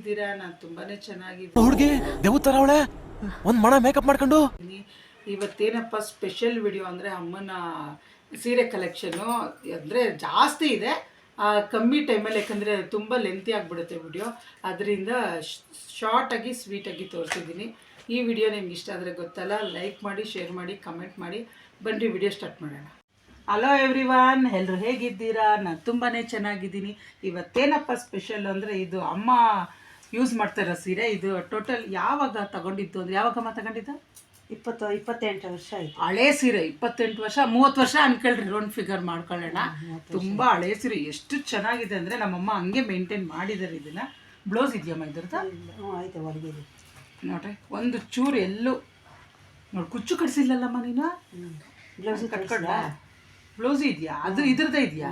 ಹೇಗಿದ್ದೀರಾ ನಾನು ತುಂಬಾನೇ ಚೆನ್ನಾಗಿದ್ದೀನಿ ಹುಡುಗಿ ದೇವತರ ಅವಳೆ? ಒಂದ್ ಮಣ ಮೇಕಪ್ ಮಾಡ್ಕೊಂಡು? ಇವತ್ತೇನಪ್ಪ ಸ್ಪೆಷಲ್ ವಿಡಿಯೋ ಅಂದ್ರೆ ಅಮ್ಮನ ಸೀರೆ ಕಲೆಕ್ಷನು ಅಂದ್ರೆ ಜಾಸ್ತಿ ಇದೆ. ಆ, ಕಮ್ಮಿ ಟೈಮಲ್ಲಿ ಯಾಕಂದರೆ ತುಂಬಾ ಲೆಂತಿ ಆಗಿಬಿಡುತ್ತೆ ವಿಡಿಯೋ ಅದರಿಂದ ಶಾರ್ಟಾಗಿ ಆಗಿ ತೋರಿಸಿದ್ದೀನಿ. ಈ ವಿಡಿಯೋ ನಿಮ್ಗೆ ಇಷ್ಟ ಆದರೆ ಗೊತ್ತಲ್ಲ ಲೈಕ್ ಮಾಡಿ ಶೇರ್ ಮಾಡಿ ಕಮೆಂಟ್ ಮಾಡಿ. ಬನ್ನಿ ವಿಡಿಯೋ ಸ್ಟಾರ್ಟ್ ಮಾಡೋಣ. ಹಲೋ ಎವ್ರಿವಾನ್ ಎಲ್ಲರೂ ಹೇಗಿದ್ದೀರಾ? ನಾನು ತುಂಬಾ ಚೆನ್ನಾಗಿದ್ದೀನಿ. ಇವತ್ತೇನಪ್ಪ ಸ್ಪೆಷಲ್ ಅಂದರೆ ಇದು ಅಮ್ಮ ಯೂಸ್ ಮಾಡ್ತಾರೋ ಸೀರೆ? ಇದು ಟೋಟಲ್ ಯಾವಾಗ ತಗೊಂಡಿದ್ದು ಅಂದರೆ ಯಾವಾಗಮ್ಮ ತಗೊಂಡಿದ್ದು? ಇಪ್ಪತ್ತು ಇಪ್ಪತ್ತೆಂಟು ವರ್ಷ ಆಯ್ತು. ಹಳೆ ಸೀರೆ ಇಪ್ಪತ್ತೆಂಟು ವರ್ಷ ಮೂವತ್ತು ವರ್ಷ ಅನ್ಕೊಳ್ರಿ ರೌಂಡ್ ಫಿಗರ್ ಮಾಡ್ಕೊಳ್ಳೋಣ. ತುಂಬಾ ಹಳೆ ಸೀರೆ ಎಷ್ಟು ಚೆನ್ನಾಗಿದೆ ಅಂದ್ರೆ ನಮ್ಮಮ್ಮ ಹಂಗೆ ಮೇಂಟೈನ್ ಮಾಡಿದ್ದಾರೆ ಇದನ್ನ. ಬ್ಲೌಸ್ ಇದೆಯಮ್ಮ ಇದ್ರದ್ದು? ಆಯ್ತು ನೋಡ್ರಿ ಒಂದು ಚೂರು ಎಲ್ಲೂ ನೋಡಿ ಕುಚ್ಚು ಕಟ್ಸಿಲ್ಲಲ್ಲಮ್ಮ ನೀನು? ಬ್ಲೌಸ್ ಕಟ್ಕೊಂಡ ಬ್ಲೌಸ್ ಇದೆಯಾ? ಅದು ಇದ್ರದ್ದೇ ಇದೆಯಾ?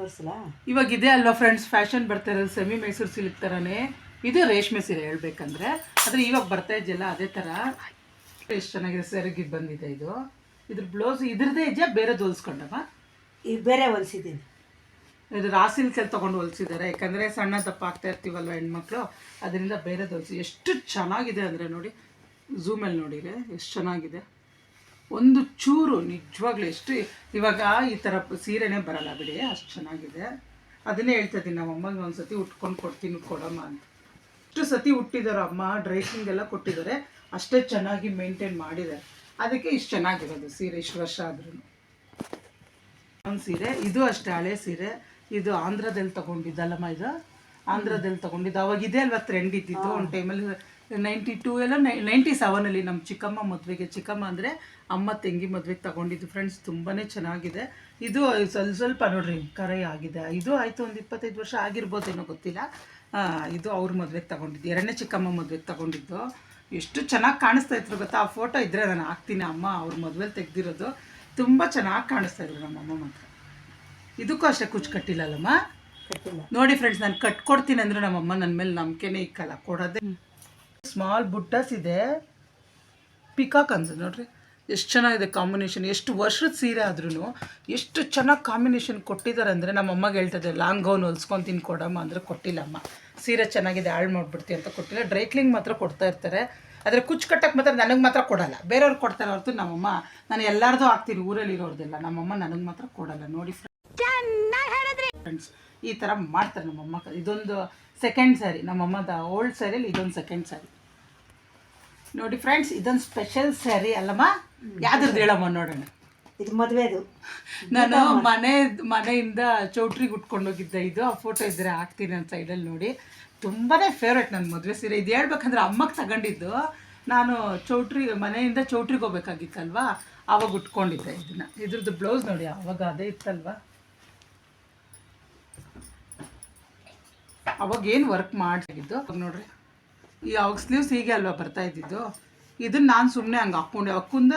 ತೋರಿಸಲಾ? ಇವಾಗ ಇದೆ ಅಲ್ವಾ ಫ್ರೆಂಡ್ಸ್ ಫ್ಯಾಷನ್ ಬರ್ತಾ ಇರೋದು ಸೆಮಿ ಮೈಸೂರು ಸಿಲ್ಕ್ ಥರನೇ ಇದು ರೇಷ್ಮೆ ಸೀರೆ ಹೇಳ್ಬೇಕಂದ್ರೆ. ಆದರೆ ಇವಾಗ ಬರ್ತಾ ಇದೆಯಲ್ಲ ಅದೇ ಥರ ಎಷ್ಟು ಚೆನ್ನಾಗಿದೆ ಸೆರಗಿ ಬಂದಿದೆ ಇದು. ಇದ್ರ ಬ್ಲೌಸ್ ಇದ್ರದೇ ಇದೆಯಾ ಬೇರೆ ಹೊಲಿಸ್ಕೊಂಡಮ್ಮ ಇದು ಬೇರೆ ಹೊಲಿಸಿದ್ದೀನಿ. ಇದು ರಾಸಿಲ್ಕಲ್ಲಿ ತೊಗೊಂಡು ಹೊಲ್ಸಿದ್ದಾರೆ ಯಾಕಂದರೆ ಸಣ್ಣ ದಪ್ಪ ಆಗ್ತಾ ಇರ್ತೀವಲ್ವ ಹೆಣ್ಮಕ್ಳು ಅದರಿಂದ ಬೇರೆ ಹೊಲ್ಸಿ. ಎಷ್ಟು ಚೆನ್ನಾಗಿದೆ ಅಂದರೆ ನೋಡಿ ಝೂಮಲ್ಲಿ ನೋಡಿರಿ ಎಷ್ಟು ಚೆನ್ನಾಗಿದೆ. ಒಂದು ಚೂರು ನಿಜವಾಗ್ಲೂ ಎಷ್ಟು ಇವಾಗ ಈ ಥರ ಸೀರೆನೇ ಬರಲ್ಲ ಬಿಡಿ ಅಷ್ಟು ಚೆನ್ನಾಗಿದೆ. ಅದನ್ನೇ ಹೇಳ್ತಾ ಇದ್ದೀನಿ ನಮ್ಮ ಅಮ್ಮಗೆ ಒಂದು ಸತಿ ಉಟ್ಕೊಂಡು ಕೊಡ್ತೀನಿ ಕೊಡಮ್ಮ ಅಂತ. ಎಷ್ಟು ಸತಿ ಹುಟ್ಟಿದಾರೋ ಅಮ್ಮ ಡ್ರೆಸ್ಸಿಂಗ್ ಎಲ್ಲ ಕೊಟ್ಟಿದ್ದಾರೆ ಅಷ್ಟೇ ಚೆನ್ನಾಗಿ ಮೇಂಟೈನ್ ಮಾಡಿದ್ದಾರೆ ಅದಕ್ಕೆ ಇಷ್ಟು ಚೆನ್ನಾಗಿರೋದು ಸೀರೆ ಇಷ್ಟು ವರ್ಷ ಆದ್ರೂ. ಒಂದು ಸೀರೆ ಇದು ಅಷ್ಟೇ ಹಳೆ ಸೀರೆ ಇದು ಆಂಧ್ರದಲ್ಲಿ ತಗೊಂಡಿದ್ದಲ್ಲಮ್ಮ ಇದು? ಆಂಧ್ರದಲ್ಲಿ ತಗೊಂಡಿದ್ದು ಅವಾಗ ಇದೆ ಅಲ್ವಾ ಟ್ರೆಂಡ್ ಇದ್ದಿತ್ತು ಒಂದು ಟೈಮಲ್ಲಿ ನೈಂಟಿ ಟೂ ಎಲ್ಲ ನೈಂಟಿ ಸೆವೆನಲ್ಲಿ ನಮ್ಮ ಚಿಕ್ಕಮ್ಮ ಮದುವೆಗೆ ಚಿಕ್ಕಮ್ಮ ಅಂದರೆ ಅಮ್ಮ ತಂಗಿ ಮದುವೆಗೆ ತಗೊಂಡಿದ್ದು ಫ್ರೆಂಡ್ಸ್ ತುಂಬಾ ಚೆನ್ನಾಗಿದೆ. ಇದು ಸ್ವಲ್ಪ ಸ್ವಲ್ಪ ನೋಡ್ರಿ ಕರೆ ಆಗಿದೆ. ಇದು ಆಯಿತು ಒಂದು ಇಪ್ಪತ್ತೈದು ವರ್ಷ ಆಗಿರ್ಬೋದೇನೋ ಗೊತ್ತಿಲ್ಲ. ಇದು ಅವ್ರ ಮದುವೆಗೆ ತಗೊಂಡಿದ್ದು ಎರಡನೇ ಚಿಕ್ಕಮ್ಮ ಮದುವೆಗೆ ತಗೊಂಡಿದ್ದು. ಎಷ್ಟು ಚೆನ್ನಾಗಿ ಕಾಣಿಸ್ತಾ ಇದ್ರು ಗೊತ್ತಾ? ಆ ಫೋಟೋ ಇದ್ದರೆ ನಾನು ಹಾಕ್ತೀನಿ ಅಮ್ಮ ಅವ್ರ ಮದುವೆಲಿ ತೆಗೆದಿರೋದು. ತುಂಬ ಚೆನ್ನಾಗಿ ಕಾಣಿಸ್ತಾ ಇದ್ರು ನಮ್ಮ ಅಮ್ಮ ಮಾತ್ರ. ಇದಕ್ಕೂ ಅಷ್ಟೇ ಕುಚ್ಚು ಕಟ್ಟಿಲ್ಲಲ್ಲಮ್ಮ? ಕಟ್ಟಿಲ್ಲ. ನೋಡಿ ಫ್ರೆಂಡ್ಸ್ ನಾನು ಕಟ್ಕೊಡ್ತೀನಿ ಅಂದರೆ ನಮ್ಮಮ್ಮ ನನ್ನ ಮೇಲೆ ನಂಬಿಕೆನೇ ಇಕ್ಕಲ್ಲ. ಕೊಡೋದೇ ಸ್ಮಾಲ್ ಬುಟ್ಟಸ್ ಇದೆ. ಪಿಕಾಕ್ ಅನ್ಸುತ್ತೆ ನೋಡ್ರಿ, ಎಷ್ಟು ಚೆನ್ನಾಗಿದೆ ಕಾಂಬಿನೇಷನ್ ಎಷ್ಟು ವರ್ಷದ ಸೀರೆ ಆದ್ರೂ ಎಷ್ಟು ಚೆನ್ನಾಗಿ ಕಾಂಬಿನೇಷನ್ ಕೊಟ್ಟಿದ್ದಾರೆ ಅಂದರೆ ನಮ್ಮ ಅಮ್ಮಗೆ ಹೇಳ್ತದೆ ಲಾಂಗ್ ಗೌನ್ ಹೊಲ್ಸ್ಕೊತೀನಿ ಕೊಡಮ್ಮ ಅಂದರೆ ಕೊಟ್ಟಿಲ್ಲಮ್ಮ. ಸೀರೆ ಚೆನ್ನಾಗಿದೆ, ಹಾಳು ಮಾಡಿಬಿಡ್ತೀವಿ ಅಂತ ಕೊಟ್ಟಿಲ್ಲ. ಡ್ರೈ ಕ್ಲೀನ್ ಮಾತ್ರ ಕೊಡ್ತಾ ಇರ್ತಾರೆ. ಆದರೆ ಕುಚ್ಚು ಕಟ್ಟಕ್ಕೆ ಮಾತ್ರ ನನಗೆ ಮಾತ್ರ ಕೊಡಲ್ಲ. ಬೇರೆಯವ್ರು ಕೊಡ್ತಾರೆ ಹೊರತು ನಮ್ಮಮ್ಮ, ನಾನು ಎಲ್ಲರದ್ದು ಹಾಕ್ತೀನಿ ಊರಲ್ಲಿ ಇರೋರ್ದೆಲ್ಲ ನಮ್ಮಮ್ಮ ನನಗೆ ಮಾತ್ರ ಕೊಡಲ್ಲ. ನೋಡಿ ಫ್ರೆಂಡ್ಸ್ ಈ ಥರ ಮಾಡ್ತಾರೆ ನಮ್ಮಮ್ಮ ಇದೊಂದು ಸೆಕೆಂಡ್ ಸ್ಯಾರಿ ನಮ್ಮಮ್ಮದ ಓಲ್ಡ್ ಸ್ಯಾರಿಯಲ್ಲಿ ಇದೊಂದು ಸೆಕೆಂಡ್ ಸ್ಯಾರಿ ನೋಡಿ ಫ್ರೆಂಡ್ಸ್ ಇದೊಂದು ಸ್ಪೆಷಲ್ ಸ್ಯಾರಿ ಅಲ್ಲಮ್ಮ? ಯಾವ್ದ್ರದ್ದು ಹೇಳಮ್ಮ ನೋಡೋಣ. ಇದು ಮದುವೆದು ನಾನು ಮನೆ ಮನೆಯಿಂದ ಚೌಟ್ರಿಗೆ ಉಟ್ಕೊಂಡು ಹೋಗಿದ್ದೆ ಇದು. ಆ ಫೋಟೋ ಇದ್ರೆ ಹಾಕ್ತೀನಿ ನನ್ನ ಸೈಡಲ್ಲಿ ನೋಡಿ. ತುಂಬಾ ಫೇವ್ರೇಟ್ ನನ್ನ ಮದುವೆ ಸೀರೆ. ಇದು ಹೇಳ್ಬೇಕಂದ್ರೆ ಅಮ್ಮಗೆ ತಗೊಂಡಿದ್ದು. ನಾನು ಚೌಟ್ರಿ ಮನೆಯಿಂದ ಚೌಟ್ರಿಗೆ ಹೋಗ್ಬೇಕಾಗಿತ್ತಲ್ವಾ? ಅವಾಗ ಉಟ್ಕೊಂಡಿದ್ದೆ ಇದನ್ನ. ಇದ್ರದ್ದು ಬ್ಲೌಸ್ ನೋಡಿ ಅವಾಗ ಅದೇ ಇತ್ತಲ್ವಾ? ಅವಾಗ ಏನು ವರ್ಕ್ ಮಾಡಿದ್ದು ನೋಡ್ರಿ, ಈ ಅವಾಗ ಸ್ಲೀವ್ಸ್ ಹೀಗೆ ಅಲ್ವಾ ಬರ್ತಾ ಇದ್ದಿದ್ದು? ಇದನ್ನ ನಾನು ಸುಮ್ಮನೆ ಹಂಗೆ ಹಾಕ್ಕೊಂಡೆ. ಅವಾಗ ಕುಂದ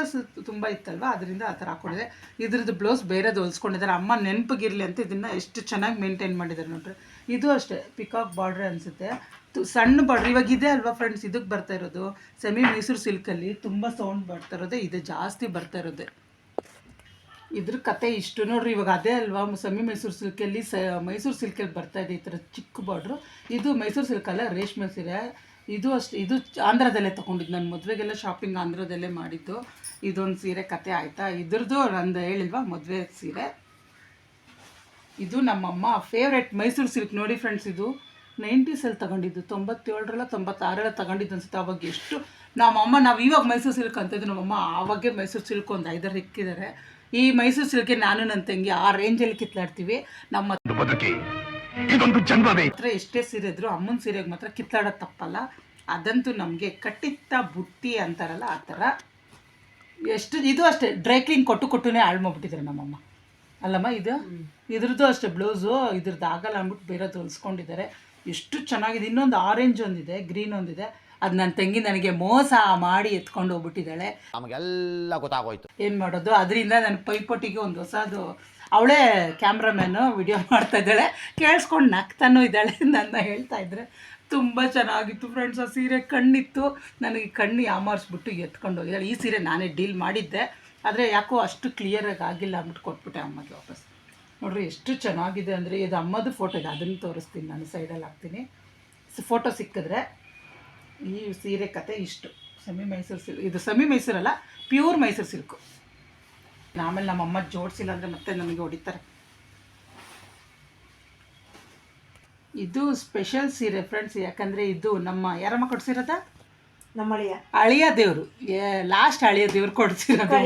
ತುಂಬ ಇತ್ತಲ್ವ? ಅದರಿಂದ ಆ ಥರ ಹಾಕ್ಕೊಂಡಿದೆ ಇದ್ರದ್ದು ಬ್ಲೌಸ್ ಬೇರೆದು ಹೊಲ್ಸ್ಕೊಂಡಿದ್ದಾರೆ. ಅಮ್ಮ ನೆನಪಿಗಿರಲಿ ಅಂತ ಇದನ್ನು ಎಷ್ಟು ಚೆನ್ನಾಗಿ ಮೇಂಟೈನ್ ಮಾಡಿದ್ದಾರೆ ನೋಡ್ರಿ. ಇದು ಅಷ್ಟೇ ಪಿಕಾಕ್ ಬಾರ್ಡ್ರ್ ಅನಿಸುತ್ತೆ. ಸಣ್ಣ ಬಾರ್ಡ್ರ್ ಇವಾಗ ಇದೆ ಅಲ್ವಾ ಫ್ರೆಂಡ್ಸ್ ಇದಕ್ಕೆ ಬರ್ತಾ ಇರೋದು. ಸೆಮಿ ಮೈಸೂರು ಸಿಲ್ಕಲ್ಲಿ ತುಂಬ ಸೌಂಡ್ ಬರ್ತಾ ಇರೋದೇ, ಇದೆ ಜಾಸ್ತಿ ಬರ್ತಾ ಇರೋದೇ. ಇದ್ರ ಕತೆ ಇಷ್ಟು. ನೋಡ್ರಿ, ಇವಾಗ ಅದೇ ಅಲ್ವಾ ಸಮಿ ಮೈಸೂರು ಸಿಲ್ಕಲ್ಲಿ ಸ, ಮೈಸೂರು ಸಿಲ್ಕಲ್ಲಿ ಬರ್ತಾ ಇದೆ ಈ ಥರ ಚಿಕ್ಕ ಬಾರ್ಡ್ರು. ಇದು ಮೈಸೂರು ಅಲ್ಲ, ರೇಷ್ಮೆ ಸೀರೆ. ಇದು ಅಷ್ಟು, ಇದು ಆಂಧ್ರದಲ್ಲೇ ತೊಗೊಂಡಿದ್ದು. ನಾನು ಮದುವೆಗೆಲ್ಲ ಶಾಪಿಂಗ್ ಆಂಧ್ರದಲ್ಲೇ ಮಾಡಿದ್ದು. ಇದೊಂದು ಸೀರೆ ಕತೆ ಆಯಿತಾ? ಇದ್ರದ್ದು ನಂದು ಹೇಳಿಲ್ವಾ, ಮದುವೆ ಸೀರೆ. ಇದು ನಮ್ಮಮ್ಮ ಫೇವ್ರೆಟ್ ಮೈಸೂರು ಸಿಲ್ಕ್. ನೋಡಿ ಫ್ರೆಂಡ್ಸ್ ಇದು ನೈಂಟೀಸಲ್ಲಿ ತಗೊಂಡಿದ್ದು. ತೊಂಬತ್ತೇಳರಲ್ಲ ತೊಂಬತ್ತಾರಲ್ಲ ತಗೊಂಡಿದ್ದು ಅನ್ಸುತ್ತೆ. ಅವಾಗ ಎಷ್ಟು, ನಮ್ಮಮ್ಮ, ನಾವು ಇವಾಗ ಮೈಸೂರು ಸಿಲ್ಕ್ ಅಂತಿದ್ದು ನಮ್ಮಮ್ಮ ಆವಾಗೇ ಮೈಸೂರು ಸಿಲ್ಕ್ ಒಂದು ಐದಾರು ಇಕ್ಕಿದ್ದಾರೆ. ಈ ಮೈಸೂರು ಸಿಲ್ಕೆ ನಾನು ನನ್ನ ತಂಗಿ ಆ ರೇಂಜಲ್ಲಿ ಕಿತ್ಲಾಡ್ತೀವಿ. ನಮ್ಮ ಹತ್ರ ಎಷ್ಟೇ ಸೀರೆ ಇದ್ರು ಅಮ್ಮನ ಸೀರೆಗೆ ಮಾತ್ರ ಕಿತ್ತಾಡೋದು ತಪ್ಪಲ್ಲ. ಅದಂತೂ ನಮಗೆ ಕಟ್ಟಿತ್ತ ಬುಟ್ಟಿ ಅಂತಾರಲ್ಲ ಆ ಥರ. ಎಷ್ಟು ಇದು ಅಷ್ಟೇ ಡ್ರೈ ಕ್ಲೀನ್ ಕೊಟ್ಟು ಕೊಟ್ಟುನೇ ಹಾಳು ನಮ್ಮಮ್ಮ. ಅಲ್ಲಮ್ಮ ಇದು? ಇದ್ರದ್ದು ಅಷ್ಟೇ ಬ್ಲೌಸು ಇದ್ರದ್ದು ಆಗಲ್ಲ ಅಂದ್ಬಿಟ್ಟು ಬೇರೆ ಹೊಲಿಸ್ಕೊಂಡಿದ್ದಾರೆ ಎಷ್ಟು ಚೆನ್ನಾಗಿದೆ. ಇನ್ನೊಂದು ಆರೆಂಜ್ ಒಂದಿದೆ ಗ್ರೀನ್ ಒಂದಿದೆ. ಅದು ನನ್ನ ತಂಗಿ ನನಗೆ ಮೋಸ ಮಾಡಿ ಎತ್ಕೊಂಡು ಹೋಗ್ಬಿಟ್ಟಿದ್ದಾಳೆ. ನಮಗೆಲ್ಲ ಗೊತ್ತಾಗೋಯ್ತು. ಏನು ಮಾಡೋದು? ಅದರಿಂದ ನನ್ನ ಪೈಪೋಟಿಗೆ ಒಂದು ಹೊಸದು ಅವಳೇ ಕ್ಯಾಮ್ರಾಮ್ಯಾನು ವಿಡಿಯೋ ಮಾಡ್ತಾ ಇದ್ದಾಳೆ. ಕೇಳಿಸ್ಕೊಂಡು ನಗ್ತಾನೂ ಇದ್ದಾಳೆ ನನ್ನ ಹೇಳ್ತಾ ಇದ್ರೆ ತುಂಬ ಚೆನ್ನಾಗಿತ್ತು ಫ್ರೆಂಡ್ಸ್. ಆ ಸೀರೆ ಕಣ್ಣಿತ್ತು. ನನಗೆ ಕಣ್ಣು ಯಾಮಾರಿಸ್ಬಿಟ್ಟು ಎತ್ಕೊಂಡು ಹೋಗಿದ್ದಾಳೆ. ಈ ಸೀರೆ ನಾನೇ ಡೀಲ್ ಮಾಡಿದ್ದೆ. ಆದರೆ ಯಾಕೋ ಅಷ್ಟು ಕ್ಲಿಯರಾಗಿ ಆಗಿಲ್ಲ ಅಂದ್ಬಿಟ್ಟು ಕೊಟ್ಬಿಟ್ಟೆ ಅಮ್ಮಗೆ ವಾಪಸ್. ನೋಡ್ರಿ ಎಷ್ಟು ಚೆನ್ನಾಗಿದೆ ಅಂದರೆ ಇದು ಅಮ್ಮದು ಫೋಟೋ ಇದೆ. ಅದನ್ನು ತೋರಿಸ್ತೀನಿ ನಾನು ಸೈಡಲ್ಲಿ ಹಾಕ್ತೀನಿ. ಫೋಟೋ ಸಿಕ್ಕಿದ್ರೆ ಈ ಸೀರೆ ಕತೆ ಇಷ್ಟು. Semi Mysore silk. ಇದು ಸೆಮಿ ಮೈಸೂರಲ್ಲ ಪ್ಯೂರ್ ಮೈಸೂರು ಸಿಲ್ಕು. ಆಮೇಲೆ ನಮ್ಮಮ್ಮ ಜೋಡಿಸಿಲ್ಲ ಅಂದರೆ ಮತ್ತೆ ನಮಗೆ ಹೊಡಿತಾರೆ. ಇದು ಸ್ಪೆಷಲ್ ಸೀರೆ ಫ್ರೆಂಡ್ಸ್ ಯಾಕಂದರೆ ಇದು ನಮ್ಮ ಯಾರಮ್ಮ ಕೊಡ್ಸಿರೋದ? ನಮ್ಮ ಅಳಿಯ ಅಳಿಯ ದೇವರು ಲಾಸ್ಟ್ ಅಳಿಯ ದೇವ್ರು ಕೊಡ್ಸಿರೋದು.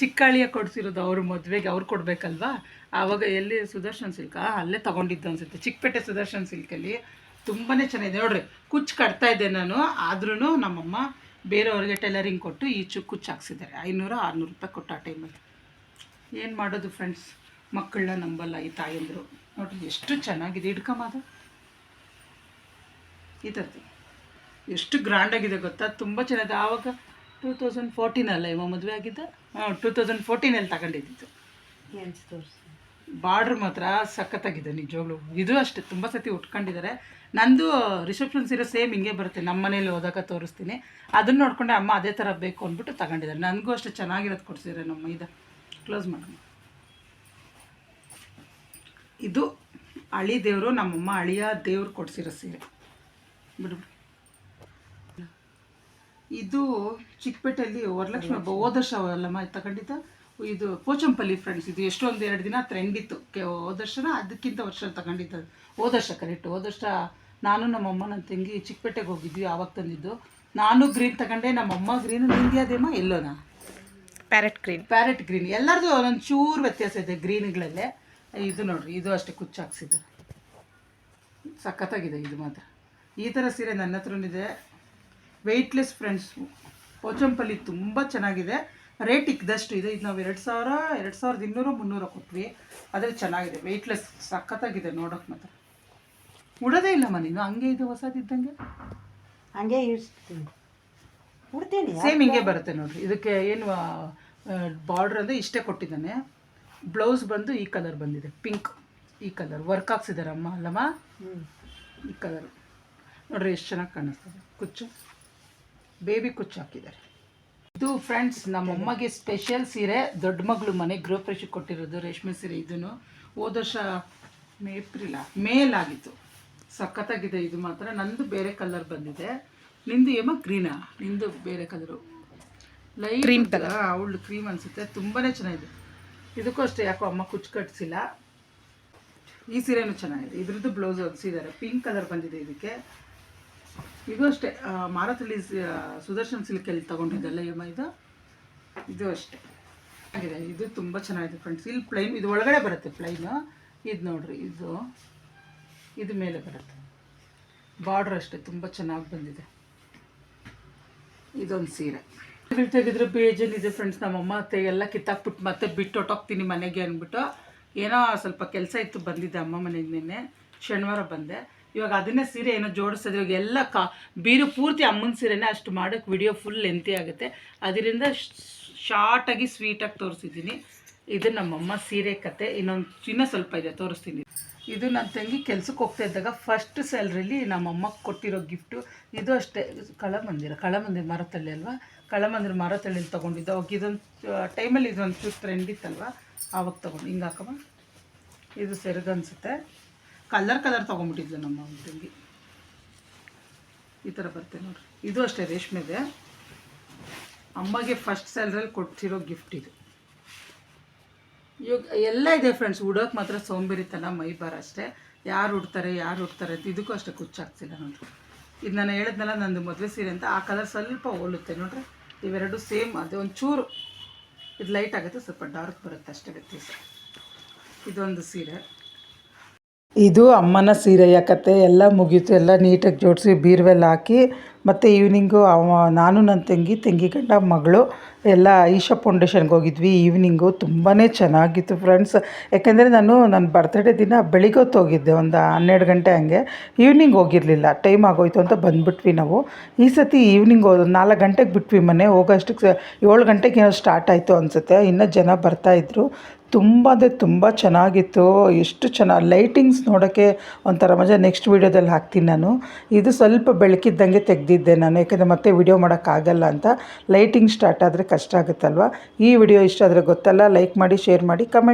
ಚಿಕ್ಕ ಅಳಿಯ ಕೊಡ್ಸಿರೋದು ಅವ್ರ ಮದುವೆಗೆ. ಅವ್ರು ಕೊಡಬೇಕಲ್ವಾ? ಆವಾಗ ಎಲ್ಲಿ ಸುದರ್ಶನ್ ಸಿಲ್ಕ್? ಅಲ್ಲೇ ತೊಗೊಂಡಿದ್ದು ಅನ್ಸುತ್ತೆ. ಚಿಕ್ಕಪೇಟೆ ಸುದರ್ಶನ್ ಸಿಲ್ಕಲ್ಲಿ. ತುಂಬಾ ಚೆನ್ನಾಗಿದೆ. ನೋಡ್ರಿ, ಕುಚ್ಚು ಕಟ್ತಾ ಇದ್ದೆ ನಾನು. ಆದ್ರೂ ನಮ್ಮಮ್ಮ ಬೇರೆಯವ್ರಿಗೆ ಟೈಲರಿಂಗ್ ಕೊಟ್ಟು ಈ ಚು, ಕುಚ್ಚು ಹಾಕ್ಸಿದ್ದಾರೆ. ಐನೂರು, ಆರುನೂರು ರೂಪಾಯಿ ಕೊಟ್ಟು ಆ ಟೈಮಲ್ಲಿ. ಏನು ಮಾಡೋದು ಫ್ರೆಂಡ್ಸ್? ಮಕ್ಕಳನ್ನ ನಂಬಲ್ಲ ಈ ತಾಯಂದರು. ನೋಡ್ರಿ, ಎಷ್ಟು ಚೆನ್ನಾಗಿದೆ. ಹಿಡ್ಕೊಂಬದು ಈ ಥರದ್ದು. ಎಷ್ಟು ಗ್ರ್ಯಾಂಡಾಗಿದೆ ಗೊತ್ತಾ? ತುಂಬ ಚೆನ್ನಾಗಿದೆ. ಆವಾಗ ಟೂ ತೌಸಂಡ್ ಫೋರ್ಟೀನಲ್ಲ ಇವ ಮದುವೆ ಆಗಿದ್ದ? ಹಾಂ, ಟೂ ತೌಸಂಡ್ ಫೋರ್ಟೀನಲ್ಲಿ ತಗೊಂಡಿದ್ದಿತ್ತು ತೋರಿಸಿ? ಬಾರ್ಡ್ರ್ ಮಾತ್ರ ಸಖತ್ತಾಗಿದೆ ನಿಜವಾಗ್ಲೂ. ಇದು ಅಷ್ಟೇ, ತುಂಬ ಸತಿ ಉಟ್ಕೊಂಡಿದ್ದಾರೆ. ನಂದು ರಿಸೆಪ್ಷನ್ ಸೀರೆ ಸೇಮ್ ಹಿಂಗೆ ಬರುತ್ತೆ ನಮ್ಮ ಮನೇಲಿ ಹೋದಾಗ ತೋರಿಸ್ತೀನಿ. ಅದನ್ನ ನೋಡ್ಕೊಂಡೆ ಅಮ್ಮ ಅದೇ ಥರ ಬೇಕು ಅಂದ್ಬಿಟ್ಟು ತಗೊಂಡಿದ್ದಾರೆ. ನನಗೂ ಅಷ್ಟೇ ಚೆನ್ನಾಗಿರೋದು ಕೊಡ್ಸಿದ್ರೆ ನಮ್ಮ ಇದು ಕ್ಲೋಸ್ ಮಾಡೋಣ. ಇದು ಅಳಿ ದೇವರು, ನಮ್ಮಮ್ಮ ಅಳಿಯ ದೇವ್ರು ಕೊಡ್ಸಿರೋ ಸೀರೆ. ಬಿಡು. ಬಿಡು. ಇದು ಚಿಕ್ಕಪೇಟೆಯಲ್ಲಿ ವರಲಕ್ಷ್ಮಿ ಹಬ್ಬ ಹೋದ ವರ್ಷ ಅಲ್ಲಮ್ಮ ತಗೊಂಡಿದ್ದ? ಇದು ಪೋಚಂಪಲ್ಲಿ ಫ್ರೆಂಡ್ಸ್ ಇದು ಎಷ್ಟೊಂದು ಎರಡು ದಿನ ಟ್ರೆಂಡ್ ಇತ್ತು. ಕೆ ಹೋದ ಅದಕ್ಕಿಂತ ವರ್ಷ ತಗೊಂಡಿದ್ದು ಹೋದರ್ಷ ಕರೆಕ್ಟ್ ಹೋದರ್ಷ ನಾನು ನಮ್ಮಮ್ಮ ನನ್ನ ತಂಗಿ ಚಿಕ್ಕಪೇಟೆಗೆ ಹೋಗಿದ್ವಿ ಆವಾಗ ತಂದಿದ್ದು. ನಾನು ಗ್ರೀನ್ ತಗೊಂಡೆ ನಮ್ಮಮ್ಮ ಗ್ರೀನ್ ನಿಂದ್ಯಾದೇಮ್ಮ ಎಲ್ಲೋನಾ? ಪ್ಯಾರೆಟ್ ಗ್ರೀನ್ ಪ್ಯಾರೆಟ್ ಗ್ರೀನ್ ಎಲ್ಲರದು ಒಂದೊಂದು ಚೂರು ವ್ಯತ್ಯಾಸ ಇದೆ ಗ್ರೀನ್ಗಳಲ್ಲೇ ಇದು ನೋಡ್ರಿ ಇದು ಅಷ್ಟೇ ಕುಚ್ಚು ಹಾಕ್ಸಿದ್ದಾರೆ ಸಖತ್ತಾಗಿದೆ ಇದು ಮಾತ್ರ. ಈ ಥರ ಸೀರೆ ನನ್ನ ಹತ್ರನಿದೆ ವೆಯ್ಟ್ಲೆಸ್ ಫ್ರೆಂಡ್ಸ್ ಪೋಚಂಪಲ್ಲಿ ತುಂಬ ಚೆನ್ನಾಗಿದೆ. ರೇಟ್ ಇದ್ದಷ್ಟು ಇದೆ. ಇದು ನಾವು ಎರಡು ಸಾವಿರ ಎರಡು ಸಾವಿರದ ಇನ್ನೂರು ಮುನ್ನೂರು ಕೊಟ್ವಿ. ಆದರೆ ಚೆನ್ನಾಗಿದೆ. ವೆಯ್ಟ್ಲೆಸ್ ಸಖತ್ತಾಗಿದೆ ನೋಡೋಕೆ ಮಾತ್ರ. ಉಡೋದೇ ಇಲ್ಲಮ್ಮ ನೀನು. ಹಂಗೆ ಇದು ಹೊಸದಿದ್ದಂಗೆ? ಹಂಗೆ ಇಡ್ತೀನಿ ಉಡ್ತೀನಿ. ಸೇಮ್ ಹಿಂಗೆ ಬರುತ್ತೆ ನೋಡ್ರಿ. ಇದಕ್ಕೆ ಏನು ಬಾರ್ಡ್ರ್ ಅಂದರೆ ಇಷ್ಟೇ ಕೊಟ್ಟಿದ್ದಾನೆ. ಬ್ಲೌಸ್ ಬಂದು ಈ ಕಲರ್ ಬಂದಿದೆ. ಪಿಂಕ್ ಈ ಕಲರ್ ವರ್ಕ್ ಹಾಕ್ಸಿದ್ದಾರೆ ಅಮ್ಮ ಅಲ್ಲಮ್ಮ ಈ ಕಲರ್ ನೋಡ್ರಿ ಎಷ್ಟು ಚೆನ್ನಾಗಿ ಕಾಣಿಸ್ತದೆ. ಕುಚ್ಚು. ಬೇಬಿ ಕುಚ್ಚು ಹಾಕಿದ್ದಾರೆ. ಇದು ಫ್ರೆಂಡ್ಸ್ ನಮ್ಮಮ್ಮಗೆ ಸ್ಪೆಷಲ್ ಸೀರೆ ದೊಡ್ಡ ಮಗಳು ಮನೆ ಗೃಹಪ್ರವೇಶಕ್ಕೆ ಕೊಟ್ಟಿರೋದು ರೇಷ್ಮೆ ಸೀರೆ ಇದನ್ನು ಹೋದ ವರ್ಷ ಏಪ್ರಿಲ ಏಪ್ರಿಲ ಮೇಲಾಗಿತ್ತು ಸಖತ್ತಾಗಿದೆ ಇದು ಮಾತ್ರ. ನಂದು ಬೇರೆ ಕಲರ್ ಬಂದಿದೆ. ನಿಂದು ಏಮ ಗ್ರೀನಾ ನಿಂದು ಬೇರೆ ಕಲರು ಲೈಟ್ ಕ್ರೀಮ್ ಕಲರ್ ಅವಳು ಕ್ರೀಮ್ ಅನಿಸುತ್ತೆ. ತುಂಬಾ ಚೆನ್ನಾಗಿದೆ. ಇದಕ್ಕೂ ಅಷ್ಟೇ ಯಾಕೋ ಅಮ್ಮ ಕುಚ್ಚು ಕಟ್ಸಿಲ್ಲ. ಈ ಸೀರೆನೂ ಚೆನ್ನಾಗಿದೆ. ಇದ್ರದ್ದು ಬ್ಲೌಸ್ ಹೊಲಿಸಿದ್ದಾರೆ ಪಿಂಕ್ ಕಲರ್ ಬಂದಿದೆ ಇದಕ್ಕೆ. ಇದು ಅಷ್ಟೇ ಮಾರತಲ್ಲಿ ಸುದರ್ಶನ್ ಸಿಲ್ಕಲ್ಲಿ ತಗೊಂಡಿದ್ದಲ್ಲ ಏಮ ಇದು? ಇದು ಅಷ್ಟೇ. ಆಗಿದೆ, ಇದು ತುಂಬ ಚೆನ್ನಾಗಿದೆ ಫ್ರೆಂಡ್ಸ್ ಇಲ್ಲಿ ಪ್ಲೈನ್ ಇದು ಒಳಗಡೆ ಬರುತ್ತೆ ಪ್ಲೈನು ಇದು ನೋಡ್ರಿ, ಇದು ಇದು ಮೇಲೆ ಬರುತ್ತೆ. ಬಾರ್ಡ್ರ್ ಅಷ್ಟೇ, ತುಂಬ ಚೆನ್ನಾಗಿ ಬಂದಿದೆ. ಇದೊಂದು ಸೀರೆ. ತೆಗೆದ್ರೆ ಇದೆ ಫ್ರೆಂಡ್ಸ್ ನಮ್ಮಮ್ಮ, ಅತ್ತೆ, ಎಲ್ಲ ಕಿತ್ತಾಕ್ಬಿಟ್ಟು ಮತ್ತೆ ಬಿಟ್ಟು ಹೊಟ್ಟೋಗ್ತೀನಿ ಮನೆಗೆ ಅಂದ್ಬಿಟ್ಟು ಏನೋ ಸ್ವಲ್ಪ ಕೆಲಸ ಇತ್ತು ಬಂದಿದ್ದೆ ಅಮ್ಮ ಮನೆಗೆ ನಿನ್ನೆ. ಶನಿವಾರ ಬಂದೆ. ಇವಾಗ ಅದನ್ನೇ ಸೀರೆ ಏನೋ ಜೋಡಿಸೋದು ಇವಾಗ ಎಲ್ಲ ಕಾ ಬೀರು ಪೂರ್ತಿ ಅಮ್ಮನ ಸೀರೆನೇ ಅಷ್ಟು ಮಾಡೋಕ್ಕೆ ವಿಡಿಯೋ ಫುಲ್ ಲೆಂತಿ ಆಗುತ್ತೆ. ಅದರಿಂದ ಶಾರ್ಟಾಗಿ ಸ್ವೀಟಾಗಿ ತೋರಿಸಿದ್ದೀನಿ. ಇದು ನಮ್ಮಮ್ಮ ಸೀರೆ ಕತೆ. ಇನ್ನೊಂದು ಚಿನ್ನ ಸ್ವಲ್ಪ ಇದೆ, ತೋರಿಸ್ತೀನಿ. ಇದು ನನ್ನ ತಂಗಿ ಕೆಲ್ಸಕ್ಕೆ ಹೋಗ್ತಾ ಇದ್ದಾಗ ಫಸ್ಟ್ ಸ್ಯಾಲ್ರಿಲಿ ನಮ್ಮಮ್ಮ ಕೊಟ್ಟಿರೋ ಗಿಫ್ಟು ಇದು ಅಷ್ಟೇ, ಕಳಮಂದಿರ ಕಳಮಂದಿರ ಮರತಳ್ಳಿ ಅಲ್ವಾ? ಕಳಮಂದಿರ ಮರತಳ್ಳಿಲಿ ತೊಗೊಂಡಿದ್ದು. ಅವಾಗ ಇದೊಂದು ಟೈಮಲ್ಲಿ ಇದೊಂದು ಟ್ರೆಂಡ್ ಇತ್ತಲ್ವ? ಆವಾಗ ತೊಗೊಂಡು ಹಿಂಗೆ ಹಾಕಮ್ಮ. ಇದು ಸೆರಗನ್ಸುತ್ತೆ. ಕಲರ್ ಕಲರ್ ತೊಗೊಂಬಿಟ್ಟಿದ್ಲು ನಮ್ಮ ತಂಗಿ ಈ ಥರ ಬರುತ್ತೆ ನೋಡ್ರಿ. ಇದು ಅಷ್ಟೇ ರೇಷ್ಮೆದೆ. ಅಮ್ಮಗೆ ಫಸ್ಟ್ ಸ್ಯಾಲ್ರಲ್ಲಿ ಕೊಟ್ಟಿರೋ ಗಿಫ್ಟ್ ಇದು. ಇವಾಗ ಎಲ್ಲ ಇದೆ ಫ್ರೆಂಡ್ಸ್ ಉಡೋಕೆ ಮಾತ್ರ ಸೋಂಬೇರಿತನ, ಮೈ ಬಾರ ಅಷ್ಟೇ. ಯಾರು ಉಡ್ತಾರೆ ಯಾರು ಉಡ್ತಾರೆ ಅಂತ ಇದಕ್ಕೂ ಅಷ್ಟೇ ಕುಚ್ಚಾಗ್ತಿಲ್ಲ ನೋಡ್ರಿ. ಇದು ನಾನು ಹೇಳಿದ್ನಲ್ಲ, ನಂದು ಮದುವೆ ಸೀರೆ ಅಂತ, ಆ ಕಲರ್ ಸ್ವಲ್ಪ ಹೋಲುತ್ತೆ ನೋಡ್ರಿ. ಇವೆರಡು ಸೇಮ್, ಅದು ಒಂಚೂರು. ಇದು ಲೈಟ್ ಆಗುತ್ತೆ, ಸ್ವಲ್ಪ ಡಾರ್ಕ್ ಬರುತ್ತೆ ಅಷ್ಟೇ ವ್ಯತ್ಯಾಸ. ಇದೊಂದು ಸೀರೆ. ಇದು ಅಮ್ಮನ ಸೀರೆಯ ಕತೆ. ಎಲ್ಲ ಮುಗೀತು. ಎಲ್ಲ ನೀಟಾಗಿ ಜೋಡಿಸಿ ಬೀರ್ವೆಲ್ ಹಾಕಿ, ಮತ್ತು ಈವ್ನಿಂಗು ಅವ, ನಾನು ನನ್ನ ತಂಗಿ ತಂಗಿ ಗಂಡ, ಮಗಳು, ಎಲ್ಲ ಈಶಾ ಫೌಂಡೇಶನ್ಗೆ ಹೋಗಿದ್ವಿ. ಈವ್ನಿಂಗು ತುಂಬಾ ಚೆನ್ನಾಗಿತ್ತು ಫ್ರೆಂಡ್ಸ್. ಯಾಕೆಂದರೆ ನಾನು ನನ್ನ ಬರ್ತ್ಡೇ ದಿನ ಬೆಳಿಗ್ಗೆ ಹೊತ್ತು ಹೋಗಿದ್ದೆ. ಒಂದು ಹನ್ನೆರಡು ಗಂಟೆ ಹಂಗೆ. ಈವ್ನಿಂಗ್ ಹೋಗಿರಲಿಲ್ಲ. ಟೈಮ್ ಆಗೋಯ್ತು ಅಂತ ಬಂದುಬಿಟ್ವಿ ನಾವು. ಈ ಸತಿ ಈವ್ನಿಂಗ್ ನಾಲ್ಕು ಗಂಟೆಗೆ ಬಿಟ್ವಿ ಮನೆ. ಹೋಗೋಷ್ಟಕ್ಕೆ ಏಳು ಗಂಟೆಗೆ ಏನೋ ಸ್ಟಾರ್ಟ್ ಆಯಿತು ಅನಿಸುತ್ತೆ. ಇನ್ನೂ ಜನ ಬರ್ತಾಯಿದ್ರು ತುಂಬ ಅಂದರೆ ತುಂಬ ಚೆನ್ನಾಗಿತ್ತು. ಎಷ್ಟು ಚೆನ್ನಾಗಿ ಲೈಟಿಂಗ್ಸ್ ನೋಡೋಕ್ಕೆ ಒಂಥರ ಮಜಾ. ನೆಕ್ಸ್ಟ್ ವೀಡಿಯೋದಲ್ಲಿ ಹಾಕ್ತೀನಿ ನಾನು. ಇದು ಸ್ವಲ್ಪ ಬೆಳಕಿದ್ದಂಗೆ ತೆಗೆದಿದ್ದೆ ನಾನು, ಯಾಕೆಂದರೆ ಮತ್ತೆ ವಿಡಿಯೋ ಮಾಡೋಕ್ಕಾಗಲ್ಲ ಅಂತ. ಲೈಟಿಂಗ್ ಸ್ಟಾರ್ಟ್ ಆದರೆ ಕಷ್ಟ ಆಗುತ್ತಲ್ವ? ಈ ವಿಡಿಯೋ ಇಷ್ಟ ಆದರೆ ಗೊತ್ತಲ್ಲ ಲೈಕ್ ಮಾಡಿ ಶೇರ್ ಮಾಡಿ ಕಮೆಂಟ್